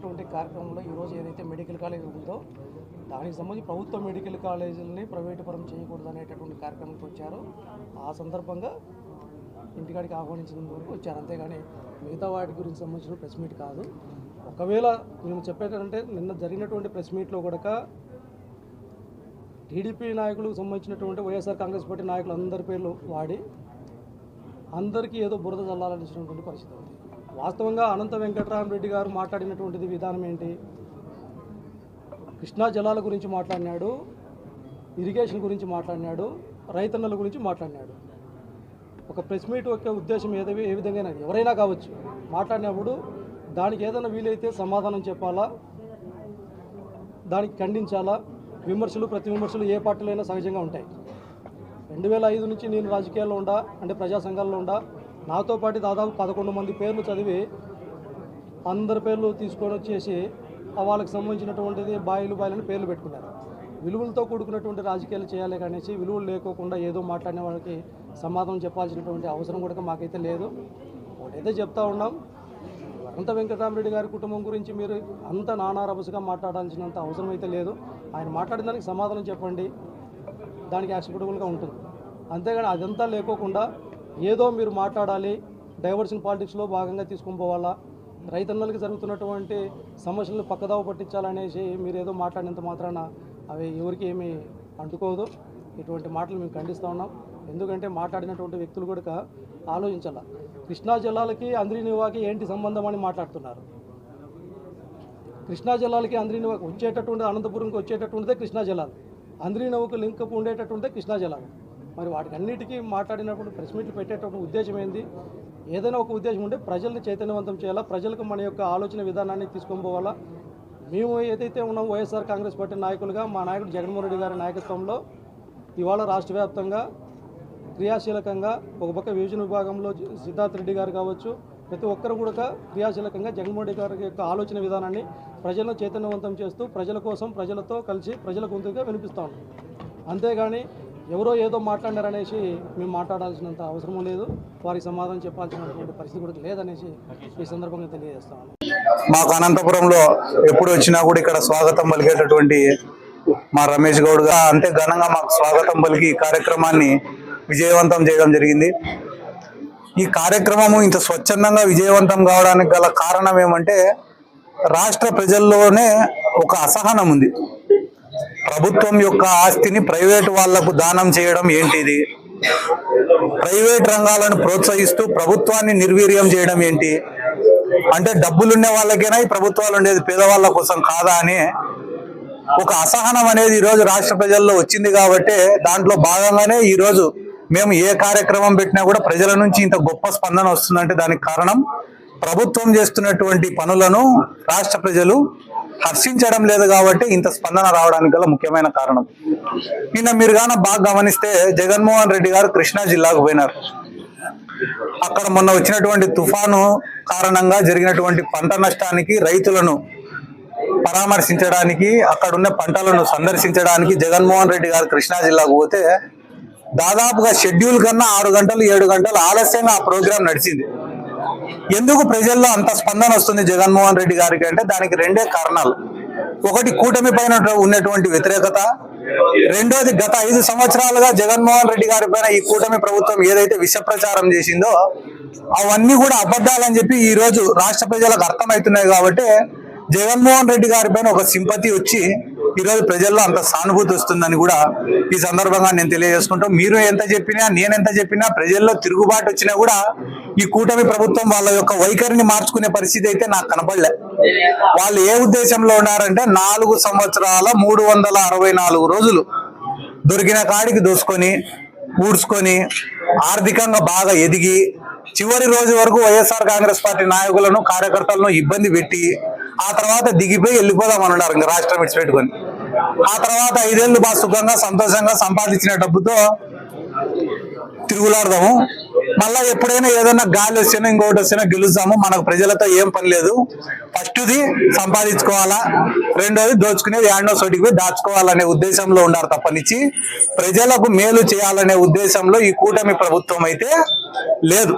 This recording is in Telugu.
అనేటువంటి కార్యక్రమంలో ఈరోజు ఏదైతే మెడికల్ కాలేజ్ ఉందో దానికి సంబంధించి ప్రభుత్వ మెడికల్ కాలేజీలని ప్రైవేటు పరం చేయకూడదు అనేటటువంటి కార్యక్రమంకి వచ్చారు. ఆ సందర్భంగా ఇంటికాడికి ఆహ్వానించిన వరకు వచ్చారు. అంతేగాని మిగతా వాటి గురించి సంబంధించిన ప్రెస్ మీట్ కాదు. ఒకవేళ మేము చెప్పేటంటే నిన్న జరిగినటువంటి ప్రెస్ మీట్లో కూడా టీడీపీ నాయకులకు సంబంధించినటువంటి వైఎస్ఆర్ కాంగ్రెస్ పార్టీ నాయకులు అందరి పేర్లు వాడి అందరికీ ఏదో బురద చల్లాలనిచ్చినటువంటి పరిస్థితి ఉంది. వాస్తవంగా అనంత వెంకటరామరెడ్డి గారు మాట్లాడినటువంటిది విధానం ఏంటి? కృష్ణా జలాల గురించి మాట్లాడినాడు ఇరిగేషన్ గురించి మాట్లాడినాడు రైతన్నల గురించి మాట్లాడినాడు. ఒక ప్రెస్ మీట్ యొక్క ఉద్దేశం ఏదవి ఏ విధంగా ఎవరైనా కావచ్చు మాట్లాడినప్పుడు దానికి ఏదైనా వీలైతే సమాధానం చెప్పాలా? దానికి ఖండించాలా? విమర్శలు ప్రతి విమర్శలు ఏ పార్టీలైనా సహజంగా ఉంటాయి. రెండు వేల ఐదు నుంచి నేను రాజకీయాల్లో ఉండా అంటే ప్రజా సంఘాల్లో ఉండా నాతో పాటు దాదాపు పదకొండు మంది పేర్లు చదివి అందరి పేర్లు తీసుకొని వచ్చేసి వాళ్ళకి సంబంధించినటువంటిది బాయిలు బాయిలని పేర్లు పెట్టుకున్నారు. విలువలతో కూడుకున్నటువంటి రాజకీయాలు చేయాలి అనేసి విలువలు లేకోకుండా ఏదో మాట్లాడిన వాళ్ళకి సమాధానం చెప్పాల్సినటువంటి అవసరం కూడా మాకైతే లేదు. ఒకటైతే చెప్తా ఉన్నాం అనంత వెంకటరామరెడ్డి గారి కుటుంబం గురించి మీరు అంత నానారభసుగా మాట్లాడాల్సినంత అవసరం అయితే లేదు. ఆయన మాట్లాడిన దానికి సమాధానం చెప్పండి. దానికి యాక్సెప్టబుల్గా ఉంటుంది. అంతేగాని అదంతా లేకోకుండా ఏదో మీరు మాట్లాడాలి డైవర్షన్ పాలిటిక్స్లో భాగంగా తీసుకొని పోవాలా. రైతన్నలకి జరుగుతున్నటువంటి సమస్యలను పక్కదావ పట్టించాలనేసి మీరు ఏదో మాట్లాడినంత మాత్రాన అవి ఎవరికి ఏమీ అంటుకోదు. ఇటువంటి మాటలు మేము ఖండిస్తూ ఉన్నాం. ఎందుకంటే మాట్లాడినటువంటి వ్యక్తులు కూడా ఆలోచించాల. కృష్ణా జిల్లాలకి అంద్రీనివాకి ఏంటి సంబంధం అని మాట్లాడుతున్నారు. కృష్ణా జిల్లాలకి అంద్రీనివాకి వచ్చేటటువంటి అనంతపురంకి వచ్చేటటువంటిదే కృష్ణా జిల్లాలు. అంద్రీనవకు లింక్ ఉండేటటువంటిదే కృష్ణా జిల్లాలు. మరి వాటికి అన్నిటికీ మాట్లాడినప్పుడు ప్రెస్ మీట్లు పెట్టేటప్పుడు ఉద్దేశం ఏంది? ఏదైనా ఒక ఉద్దేశం ఉంటే ప్రజల్ని చైతన్యవంతం చేయాలా? ప్రజలకు మన యొక్క ఆలోచన విధానాన్ని తీసుకొని పోవాలా? మేము ఏదైతే ఉన్నాం వైఎస్ఆర్ కాంగ్రెస్ పార్టీ నాయకులుగా మా నాయకుడు జగన్మోహన్ రెడ్డి గారి నాయకత్వంలో ఇవాళ రాష్ట్ర వ్యాప్తంగా క్రియాశీలకంగా ఒక పక్క విభజన విభాగంలో సిద్ధార్థ్ రెడ్డి గారు కావచ్చు ప్రతి ఒక్కరు కూడా క్రియాశీలకంగా జగన్మోహన్ రెడ్డి గారి యొక్క ఆలోచన విధానాన్ని ప్రజలను చైతన్యవంతం చేస్తూ ప్రజల కోసం ప్రజలతో కలిసి ప్రజల గొంతుగా వినిపిస్తూ ఉన్నాం. అంతేగాని ఎవరో ఏదో మాట్లాడారనేసి మేము మాట్లాడాల్సినంత అవసరం లేదు. వారికి సమాధానం చెప్పాల్సినటువంటి పరిస్థితి కూడా లేదనేసి ఈ సందర్భంగా తెలియజేస్తాను మాకు అనంతపురంలో ఎప్పుడు వచ్చినా కూడా ఇక్కడ స్వాగతం పలికేటటువంటి మా రమేష్ గౌడ్ గారు అంతే ఘనంగా మాకు స్వాగతం పలికి ఈ కార్యక్రమాన్ని విజయవంతం చేయడం జరిగింది. ఈ కార్యక్రమము ఇంత స్వచ్ఛందంగా విజయవంతం కావడానికి గల కారణం ఏమంటే రాష్ట్ర ప్రజల్లోనే ఒక అసహనం ఉంది. ప్రభుత్వం యొక్క ఆస్తిని ప్రైవేటు వాళ్ళకు దానం చేయడం ఏంటిది? ప్రైవేట్ రంగాలను ప్రోత్సహిస్తూ ప్రభుత్వాన్ని నిర్వీర్యం చేయడం ఏంటి? అంటే డబ్బులుండే వాళ్ళకైనా? ఈ ప్రభుత్వాలు ఉండేది పేదవాళ్ళ కోసం కాదా అని ఒక అసహనం అనేది ఈ రోజు రాష్ట్ర ప్రజల్లో వచ్చింది కాబట్టి దాంట్లో భాగంగానే ఈరోజు మేము ఏ కార్యక్రమం పెట్టినా కూడా ప్రజల నుంచి ఇంత గొప్ప స్పందన వస్తుందంటే దానికి కారణం ప్రభుత్వం చేస్తున్నటువంటి పనులను రాష్ట్ర ప్రజలు హర్షించడం లేదు కాబట్టి ఇంత స్పందన రావడానికి గల ముఖ్యమైన కారణం. నిన్న మీరు గాన బాగా గమనిస్తే జగన్మోహన్ రెడ్డి గారు కృష్ణా జిల్లాకు పోయినారు. అక్కడ మొన్న వచ్చినటువంటి తుఫాను కారణంగా జరిగినటువంటి పంట నష్టానికి రైతులను పరామర్శించడానికి అక్కడున్న పంటలను సందర్శించడానికి జగన్మోహన్ రెడ్డి గారు కృష్ణా జిల్లాకు పోతే దాదాపుగా షెడ్యూల్ కన్నా ఆరు గంటలు ఏడు గంటలు ఆలస్యంగా ఆ ప్రోగ్రాం నడిచింది. ఎందుకు ప్రజల్లో అంత స్పందన వస్తుంది జగన్మోహన్ రెడ్డి గారికి అంటే దానికి రెండే కారణాలు. ఒకటి కూటమి పైన ఉన్నటువంటి వ్యతిరేకత రెండోది గత ఐదు సంవత్సరాలుగా జగన్మోహన్ రెడ్డి గారి పైన ఈ కూటమి ప్రభుత్వం ఏదైతే విష ప్రచారం చేసిందో అవన్నీ కూడా అబద్ధాలని చెప్పి ఈ రోజు రాష్ట్ర ప్రజలకు అర్థమవుతున్నాయి కాబట్టి జగన్మోహన్ రెడ్డి గారి పైన ఒక సింపతి వచ్చి ఈ రోజు ప్రజల్లో అంత సానుభూతి వస్తుందని కూడా ఈ సందర్భంగా నేను తెలియజేసుకుంటాం మీరు ఎంత చెప్పినా నేను ఎంత చెప్పినా ప్రజల్లో తిరుగుబాటు వచ్చినా కూడా ఈ కూటమి ప్రభుత్వం వాళ్ళ యొక్క వైఖరిని మార్చుకునే పరిస్థితి అయితే నాకు కనపడలే. వాళ్ళు ఏ ఉద్దేశంలో ఉన్నారంటే నాలుగు సంవత్సరాల మూడు వందల అరవై నాలుగు రోజులు దొరికిన కాడికి దోసుకొని ఊడ్చుకొని ఆర్థికంగా బాగా ఎదిగి చివరి రోజు వరకు వైఎస్ఆర్ కాంగ్రెస్ పార్టీ నాయకులను కార్యకర్తలను ఇబ్బంది పెట్టి ఆ తర్వాత దిగిపోయి వెళ్ళిపోదాం అన్నారు ఇంకా రాష్ట్రం విడిచిపెట్టుకొని. ఆ తర్వాత ఐదేళ్ళు బాగా సుఖంగా సంతోషంగా సంపాదించిన డబ్బుతో తిరుగులాడదాము. మళ్ళా ఎప్పుడైనా ఏదైనా గాలి వచ్చినా ఇంకొకటి వచ్చినా గెలుస్తాము. మనకు ప్రజలతో ఏం పని లేదు. ఫస్ట్ది సంపాదించుకోవాలా? రెండోది దోచుకునేది యాండో సోటికి పోయి దాచుకోవాలనే ఉద్దేశంలో ఉన్నారు తప్పనిచ్చి ప్రజలకు మేలు చేయాలనే ఉద్దేశంలో ఈ కూటమి ప్రభుత్వం అయితే లేదు.